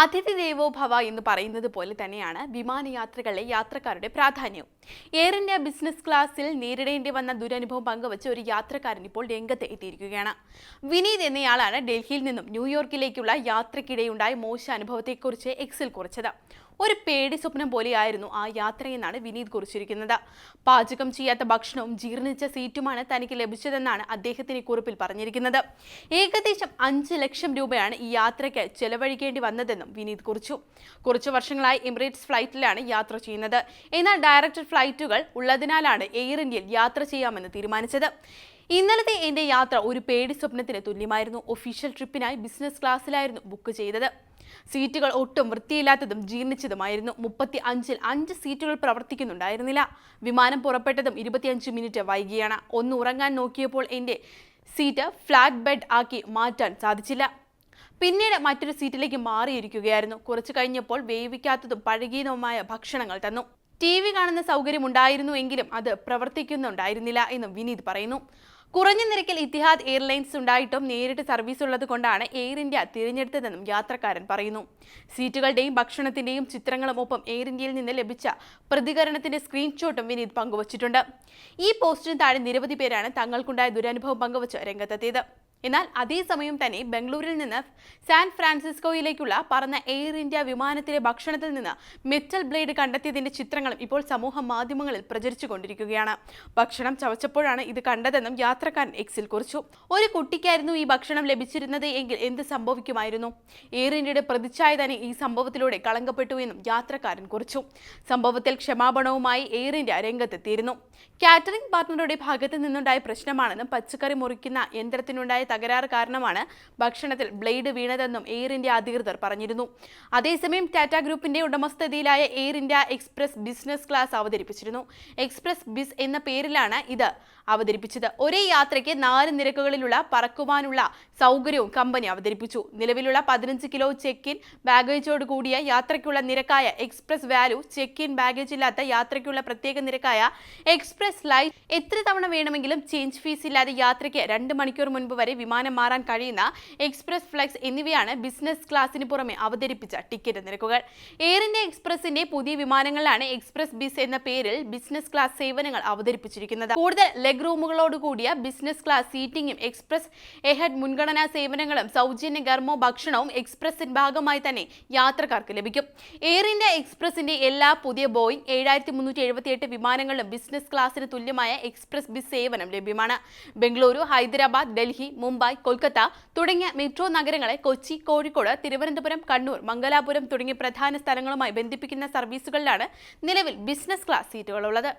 അതിഥി ദേവോ ഭവ എന്ന് പറയുന്നത് പോലെ തന്നെയാണ് വിമാനയാത്രകളിലെ യാത്രക്കാരുടെ പ്രാധാന്യവും. എയർ ഇന്ത്യ ബിസിനസ് ക്ലാസ്സിൽ നേരിടേണ്ടി വന്ന ദുരനുഭവം പങ്കുവച്ച് ഒരു യാത്രക്കാരൻ ഇപ്പോൾ രംഗത്ത് എത്തിയിരിക്കുകയാണ്. വിനീത് എന്നയാളാണ് ഡൽഹിയിൽ നിന്നും ന്യൂയോർക്കിലേക്കുള്ള യാത്രക്കിടെയുണ്ടായ മോശ അനുഭവത്തെക്കുറിച്ച് എക്സിൽ കുറിച്ചത്. ഒരു പേടി സ്വപ്നം പോലെയായിരുന്നു ആ യാത്രയെന്നാണ് വിനീത് കുറിച്ചിരിക്കുന്നത്. പാചകം ചെയ്യാത്ത ഭക്ഷണവും ജീർണിച്ച സീറ്റുമാണ് തനിക്ക് ലഭിച്ചതെന്നാണ് അദ്ദേഹത്തിന് കുറിപ്പിൽ പറഞ്ഞിരിക്കുന്നത്. ഏകദേശം അഞ്ച് ലക്ഷം രൂപയാണ് ഈ യാത്രയ്ക്ക് ചെലവഴിക്കേണ്ടി വന്നതെന്നും വിനീത് കുറിച്ചു. കുറച്ചു വർഷങ്ങളായി എമിറേറ്റ്സ് ഫ്ലൈറ്റിലാണ് യാത്ര ചെയ്യുന്നത്. എന്നാൽ ഡയറക്റ്റ് ഫ്ലൈറ്റുകൾ ഉള്ളതിനാലാണ് എയർ ഇന്ത്യയിൽ യാത്ര ചെയ്യാമെന്ന് തീരുമാനിച്ചത്. ഇന്നലത്തെ എന്റെ യാത്ര ഒരു പേടി സ്വപ്നത്തിന് തുല്യമായിരുന്നു. ഒഫീഷ്യൽ ട്രിപ്പിനായി ബിസിനസ് ക്ലാസ്സിലായിരുന്നു ബുക്ക് ചെയ്തത്. സീറ്റുകൾ ഒട്ടും വൃത്തിയില്ലാത്തതും ജീർണിച്ചതുമായിരുന്നു. മുപ്പത്തി അഞ്ചിൽ അഞ്ച് സീറ്റുകൾ പ്രവർത്തിക്കുന്നുണ്ടായിരുന്നില്ല. വിമാനം പുറപ്പെട്ടതും ഇരുപത്തിയഞ്ച് മിനിറ്റ് വൈകിയാണ്. ഒന്ന് ഉറങ്ങാൻ നോക്കിയപ്പോൾ എന്റെ സീറ്റ് ഫ്ലാറ്റ് ബെഡ് ആക്കി മാറ്റാൻ സാധിച്ചില്ല. പിന്നീട് മറ്റൊരു സീറ്റിലേക്ക് മാറിയിരിക്കുകയായിരുന്നു. കുറച്ചു കഴിഞ്ഞപ്പോൾ വേവിക്കാത്തതും പഴകിയതുമായ ഭക്ഷണങ്ങൾ തന്നു. ടി വി കാണുന്ന സൗകര്യം ഉണ്ടായിരുന്നു എങ്കിലും അത് പ്രവർത്തിക്കുന്നുണ്ടായിരുന്നില്ല എന്നും വിനീത് പറയുന്നു. കുറഞ്ഞ നിരക്കിൽ ഇത്തിഹാദ് എയർലൈൻസ് ഉണ്ടായിട്ടും നേരിട്ട് സർവീസ് ഉള്ളത് കൊണ്ടാണ് എയർ ഇന്ത്യ തിരഞ്ഞെടുത്തതെന്നും യാത്രക്കാരൻ പറയുന്നു. സീറ്റുകളുടെയും ഭക്ഷണത്തിന്റെയും ചിത്രങ്ങളും ഒപ്പം എയർ ഇന്ത്യയിൽ നിന്ന് ലഭിച്ച പ്രതികരണത്തിന്റെ സ്ക്രീൻഷോട്ടും വിനീത് പങ്കുവച്ചിട്ടുണ്ട്. ഈ പോസ്റ്റിന് താഴെ നിരവധി പേരാണ് തങ്ങൾക്കുണ്ടായ ദുരനുഭവം പങ്കുവച്ച് രംഗത്തെത്തിയത്. എന്നാൽ അതേസമയം തന്നെ ബംഗളൂരിൽ നിന്ന് സാൻ ഫ്രാൻസിസ്കോയിലേക്കുള്ള പറന്ന എയർ ഇന്ത്യ വിമാനത്തിലെ ഭക്ഷണത്തിൽ നിന്ന് മെറ്റൽ ബ്ലേഡ് കണ്ടെത്തിയതിന്റെ ചിത്രങ്ങളും ഇപ്പോൾ സമൂഹ മാധ്യമങ്ങളിൽ പ്രചരിച്ചുകൊണ്ടിരിക്കുകയാണ് ഭക്ഷണം ചവച്ചപ്പോഴാണ് ഇത് കണ്ടതെന്നും യാത്രക്കാരൻ എക്സിൽ കുറിച്ചു. ഒരു കുട്ടിക്കായിരുന്നു ഈ ഭക്ഷണം ലഭിച്ചിരുന്നത് എങ്കിൽ എന്ത് സംഭവിക്കുമായിരുന്നു? എയർ ഇന്ത്യയുടെ പ്രതിച്ഛായ തന്നെ ഈ സംഭവത്തിലൂടെ കളങ്കപ്പെട്ടു എന്നും യാത്രക്കാരൻ കുറിച്ചു. സംഭവത്തിൽ ക്ഷമാപണവുമായി എയർ ഇന്ത്യ രംഗത്തെത്തിയിരുന്നു. കാറ്ററിംഗ് പാർട്ണറുടെ ഭാഗത്ത് നിന്നുണ്ടായ പ്രശ്നമാണെന്നും പച്ചക്കറി മുറിക്കുന്ന യന്ത്രത്തിനുണ്ടായ തകരാറ് കാരണമാണ് ഭക്ഷണത്തിൽ ബ്ലേഡ് വീണതെന്നും എയർ ഇന്ത്യ അധികൃതർ പറഞ്ഞിരുന്നു. അതേസമയം ടാറ്റ ഗ്രൂപ്പിന്റെ ഉടമസ്ഥതയിലായ Air India Express business class അവതരിപ്പിച്ചിരുന്നു. Express Biz എന്ന പേരിലാണ് ഇത് അവതരിപ്പിച്ചത്. ഒരേ യാത്രയ്ക്ക് നാല് നിരക്കുകളിലുള്ള പറക്കുവാനുള്ള സൗകര്യവും കമ്പനി അവതരിപ്പിച്ചു. നിലവിലുള്ള പതിനഞ്ച് കിലോ ചെക്ക് ഇൻ ബാഗേജോട് കൂടിയ യാത്രയ്ക്കുള്ള നിരക്കായ Express Value check in baggage ഇല്ലാത്ത യാത്രയ്ക്കുള്ള പ്രത്യേക നിരക്കായ എക്സ്പ്രസ് ലൈറ്റ് എത്ര തവണ വേണമെങ്കിലും ചേഞ്ച് ഫീസ് ഇല്ലാതെ യാത്രയ്ക്ക് രണ്ട് മണിക്കൂർ മുൻപ് വരെ വിമാനം മാറാൻ കഴിയുന്ന എക്സ്പ്രസ് ഫ്ലെക്സ് എന്നിവയാണ് ബിസിനസ് ക്ലാസിന് പുറമെ അവതരിപ്പിച്ച ടിക്കറ്റ് നിരക്കുകൾ. എയർ ഇന്ത്യ എക്സ്പ്രസിന്റെ പുതിയ വിമാനങ്ങളിലാണ് എക്സ്പ്രസ് ബിസ് എന്ന പേരിൽ ബിസിനസ് ക്ലാസ് സേവനങ്ങൾ അവതരിപ്പിച്ചിരിക്കുന്നത്. കൂടുതൽ ലെഗ് റൂമുകളോട് കൂടിയ ബിസിനസ് ക്ലാസ് സീറ്റിംഗും എക്സ്പ്രസ് എഹഡ് മുൻഗണനാ സേവനങ്ങളും സൗജന്യ ഗർമോ ഭക്ഷണവും എക്സ്പ്രസിന്റെ ഭാഗമായി തന്നെ യാത്രക്കാർക്ക് ലഭിക്കും. എയർ ഇന്ത്യ എക്സ്പ്രസിന്റെ എല്ലാ പുതിയ ബോയിങ് ഏഴായിരത്തി മുന്നൂറ്റി എഴുപത്തിയെട്ട് വിമാനങ്ങളിലും ബിസിനസ് ക്ലാസ്സിന് തുല്യമായ എക്സ്പ്രസ് ബിസ് സേവനം ലഭ്യമാണ്. ബംഗളൂരു ഹൈദരാബാദ് ഡൽഹി മുംബൈ കൊൽക്കത്ത തുടങ്ങിയ മെട്രോ നഗരങ്ങളെ കൊച്ചി കോഴിക്കോട് തിരുവനന്തപുരം കണ്ണൂർ മംഗലാപുരം തുടങ്ങിയ പ്രധാന സ്ഥലങ്ങളുമായി ബന്ധിപ്പിക്കുന്ന സർവീസുകളിലാണ് നിലവിൽ ബിസിനസ് ക്ലാസ് സീറ്റുകളുള്ളത്.